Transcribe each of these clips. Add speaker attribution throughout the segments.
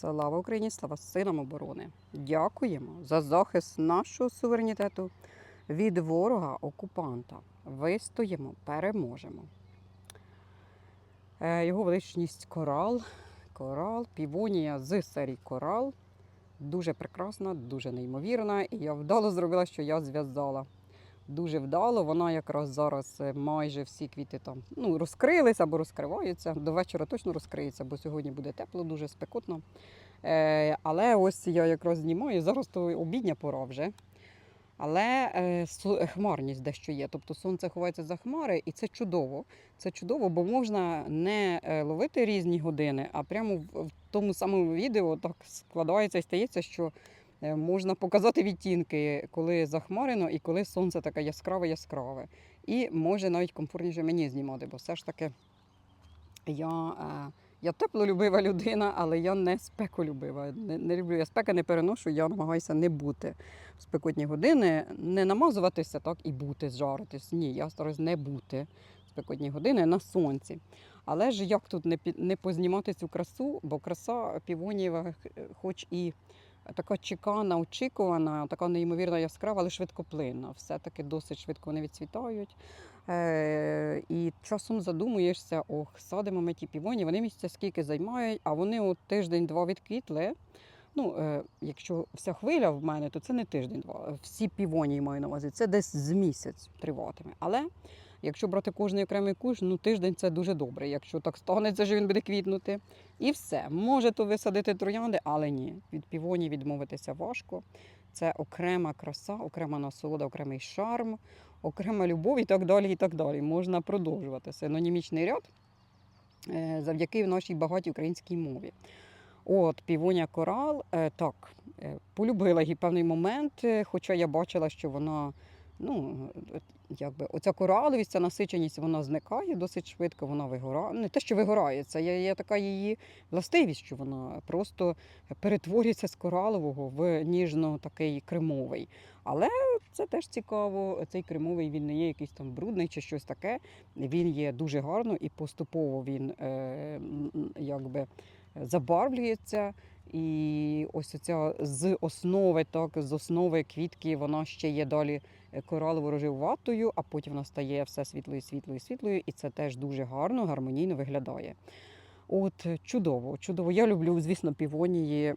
Speaker 1: Слава Україні, слава силам оборони! Дякуємо за захист нашого суверенітету від ворога окупанта. Вистоїмо, переможемо. Е, Його величність корал, корал, півонія з серії корал. Дуже прекрасна, дуже неймовірна. І я вдало зробила, що я зв'язала. Дуже вдало. Вона якраз зараз е, майже всі квіти там ну, розкрились або розкриваються. До вечора точно розкриється, бо сьогодні буде тепло, дуже спекотно. Е, але ось я якраз знімаю. Зараз то обідня пора вже. Але е, хмарність дещо є. Тобто сонце ховається за хмари, і це чудово. Це чудово, бо можна не е, ловити різні години, а прямо в, в тому самому відео так складається і стається, що можна показати відтінки, коли захмарено і коли сонце таке яскраве яскраве. І може навіть комфортніше мені знімати, бо все ж таки я, е, я теплолюбива людина, але я не спеколюбива. Не, не люблю я спеки, не переношу, я намагаюся не бути в спекотні години, не намазуватися так і бути, зжаритись. Ні, я стараюсь не бути в спекотні години на сонці. Але ж як тут не, не познімати цю красу, бо краса півонієва, хоч і така чекана, очікувана, така неймовірно яскрава, але швидкоплинна. Все-таки досить швидко вони відцвітають. Е, і часом задумуєшся, ох, садимо ми ті півоні, вони місяця скільки займають, а вони от тиждень-два відквітли. Ну, е, якщо вся хвиля в мене, то це не тиждень-два. Всі півоні маю на увазі, це десь з місяць триватиме. Але якщо брати кожний окремий кущ, ну тиждень це дуже добре. Якщо так станеться, що він буде квітнути. І все. Можете висадити троянди, але ні. Від півоні відмовитися важко. Це окрема краса, окрема насолода, окремий шарм, окрема любов і так далі. І так далі. Можна продовжувати синонімічний ряд е, завдяки нашій багатій українській мові. От, півоня корал, е, так, е, полюбила її певний момент, хоча я бачила, що вона, ну, якби оця кораловість, ця насиченість, вона зникає досить швидко, вона вигорає. Не те, що вигорає, це є, є така її властивість, що вона просто перетворюється з коралового в ніжно такий кремовий. Але це теж цікаво. Цей кремовий він не є якийсь там брудний чи щось таке. Він є дуже гарно і поступово він е, якби забарвлюється. І ось оця з основи, так, з основи квітки, вона ще є далі коралово рожевуватою, а потім вона стає все світлою, світлою, світлою, і це теж дуже гарно, гармонійно виглядає. От чудово, чудово. Я люблю, звісно, півонії е,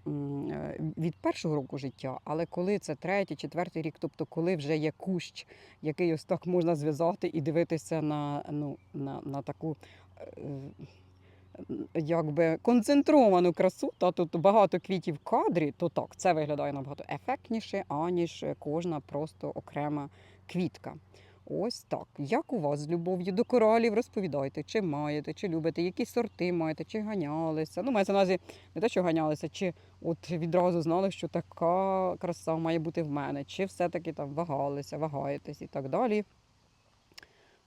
Speaker 1: від першого року життя, але коли це третій, четвертий рік, тобто коли вже є кущ, який ось так можна зв'язати і дивитися на, ну, на, на таку. Якби концентровану красу, та тут багато квітів в кадрі, то так, це виглядає набагато ефектніше, аніж кожна просто окрема квітка. Ось так. Як у вас з любов'ю до коралів розповідайте, чи маєте, чи любите, які сорти маєте, чи ганялися. Ну, мається на увазі не те, що ганялися, чи от відразу знали, що така краса має бути в мене, чи все-таки там вагалися, вагаєтесь і так далі.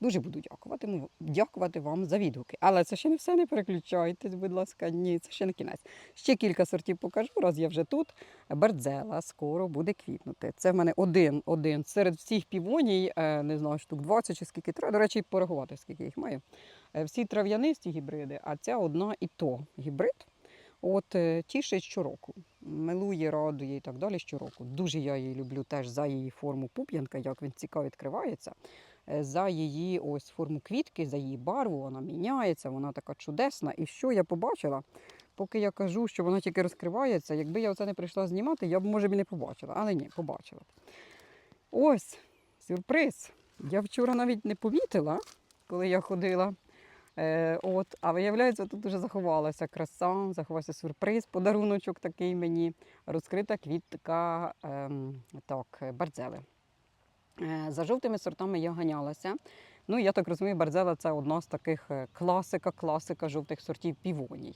Speaker 1: Дуже буду дякувати, дякувати вам за відгуки. Але це ще не все, не переключайтесь, будь ласка, ні, це ще не кінець. Ще кілька сортів покажу, раз я вже тут. Бердзела скоро буде квітнути. Це в мене один, один серед всіх півоній, е, не знаю, штук 20 чи скільки треба. До речі, порахувати, скільки їх маю. Е, Всі трав'янисті гібриди, а ця одна і то гібрид. От е, тішить щороку, милує, радує і так далі щороку. Дуже я її люблю теж за її форму пуп'янка, як він цікаво відкривається, за її ось форму квітки, за її барву, вона міняється, вона така чудесна. І що я побачила, поки я кажу, що вона тільки розкривається, якби я оце не прийшла знімати, я б, може, і не побачила. Але ні, побачила. Ось сюрприз. Я вчора навіть не помітила, коли я ходила. Е, от, а виявляється, тут вже заховалася краса, заховався сюрприз, подаруночок такий мені, розкрита квітка ем, так, бардзели. Е, за жовтими сортами я ганялася. Ну, я так розумію, бардзела це одна з таких е, класика, класика жовтих сортів півоній.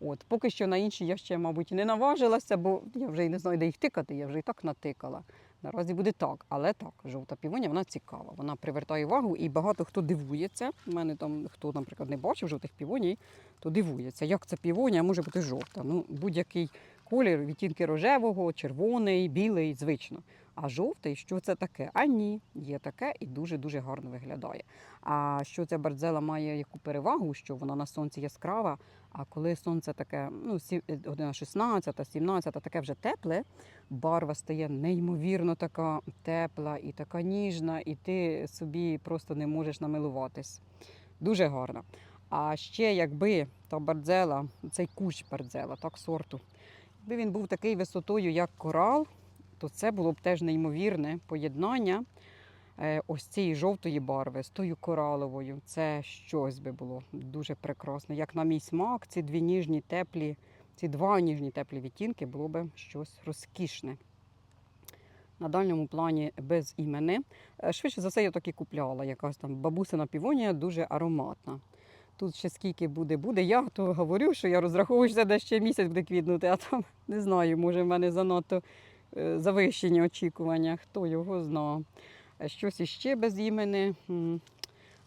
Speaker 1: От, поки що на інші я ще, мабуть, не наважилася, бо я вже і не знаю, де їх тикати, я вже і так натикала. Наразі буде так, але так, жовта півоня, вона цікава, вона привертає увагу і багато хто дивується. У мене там, хто, наприклад, не бачив жовтих півоній, то дивується, як ця півонія може бути жовта. Ну, будь-який колір, відтінки рожевого, червоний, білий, звично. А жовтий, що це таке? А ні, є таке і дуже-дуже гарно виглядає. А що ця бардзела має яку перевагу, що вона на сонці яскрава, А коли сонце таке, ну, е, година 16, 17, таке вже тепле, барва стає неймовірно така тепла і така ніжна, і ти собі просто не можеш намилуватись. Дуже гарно. А ще якби та бардзела, цей кущ бардзела, так сорту, якби він був такий висотою, як корал, то це було б теж неймовірне поєднання е, ось цієї жовтої барви з тою кораловою. Це щось би було дуже прекрасне. Як на мій смак, ці дві ніжні теплі, ці два ніжні теплі відтінки було би щось розкішне. На дальньому плані без імени. Е, Швидше за все, я так і купляла. Якась там бабусина півонія дуже ароматна. Тут ще скільки буде, буде. Я то говорю, що я розраховую, що це ще місяць буде квітнути, а там не знаю, може в мене занадто завищені очікування, хто його знає. Е, Щось іще без імени. м,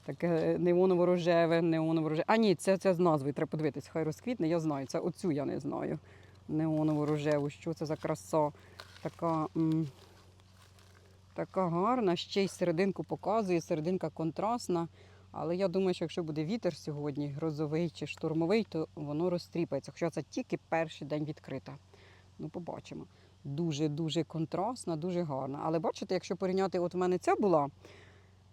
Speaker 1: Таке неоново-рожеве, неоново-рожеве. А ні, це, це з назвою треба подивитись, хай розквітне, я знаю. Це оцю я не знаю. Неоново-рожеву. Що це за краса? Така, така гарна, ще й серединку показує, серединка контрастна. Але я думаю, що якщо буде вітер сьогодні, грозовий чи штурмовий, то воно розтріпається. Хоча це тільки перший день відкрита. Ну, побачимо. Дуже-дуже контрастна, дуже гарна. Але бачите, якщо порівняти, от в мене ця була,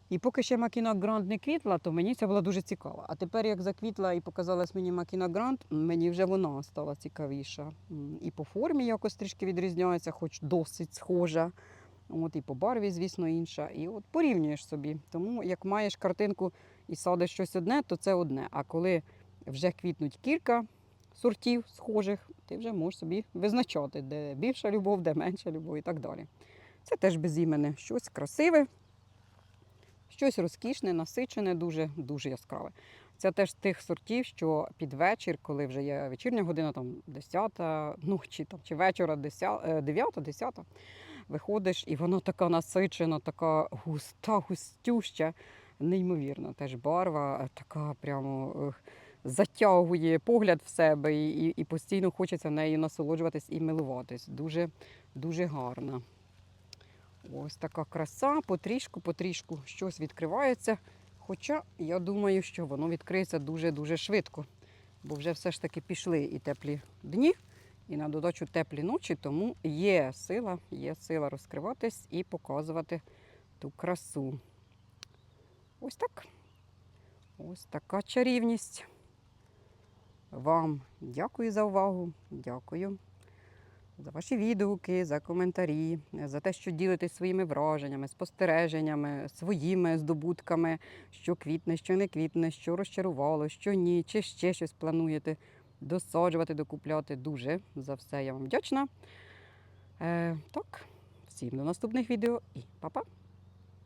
Speaker 1: і поки ще Макіна Гранд не квітла, то мені це була дуже цікава. А тепер, як заквітла і показалась мені Макіна Гранд, мені вже вона стала цікавіша. І по формі якось трішки відрізняється, хоч досить схожа. От, і по барві, звісно, інша. І от порівнюєш собі. Тому як маєш картинку і садиш щось одне, то це одне. А коли вже квітнуть кілька сортів схожих, ти вже можеш собі визначати, де більша любов, де менша любов і так далі. Це теж безіменне, щось красиве, щось розкішне, насичене, дуже, дуже яскраве. Це теж тих сортів, що під вечір, коли вже є вечірня година, там 10 ночі там, чи вечора 9-10, виходиш, і воно така насичена, така густа, густюща, неймовірно. Теж барва е, така прямо е, затягує погляд в себе, і, і, постійно хочеться нею насолоджуватись і милуватись. Дуже, дуже гарна. Ось така краса, потрішку, потрішку щось відкривається. Хоча я думаю, що воно відкриється дуже-дуже швидко, бо вже все ж таки пішли і теплі дні, і на додачу теплі ночі, тому є сила, є сила розкриватись і показувати ту красу. Ось так. Ось така чарівність. Вам дякую за увагу. Дякую за ваші відгуки, за коментарі, за те, що ділитесь своїми враженнями, спостереженнями, своїми здобутками, що квітне, що не квітне, що розчарувало, що ні, чи ще щось плануєте досаджувати, докупляти. Дуже за все я вам вдячна. Е, так, всім до наступних відео і па-па!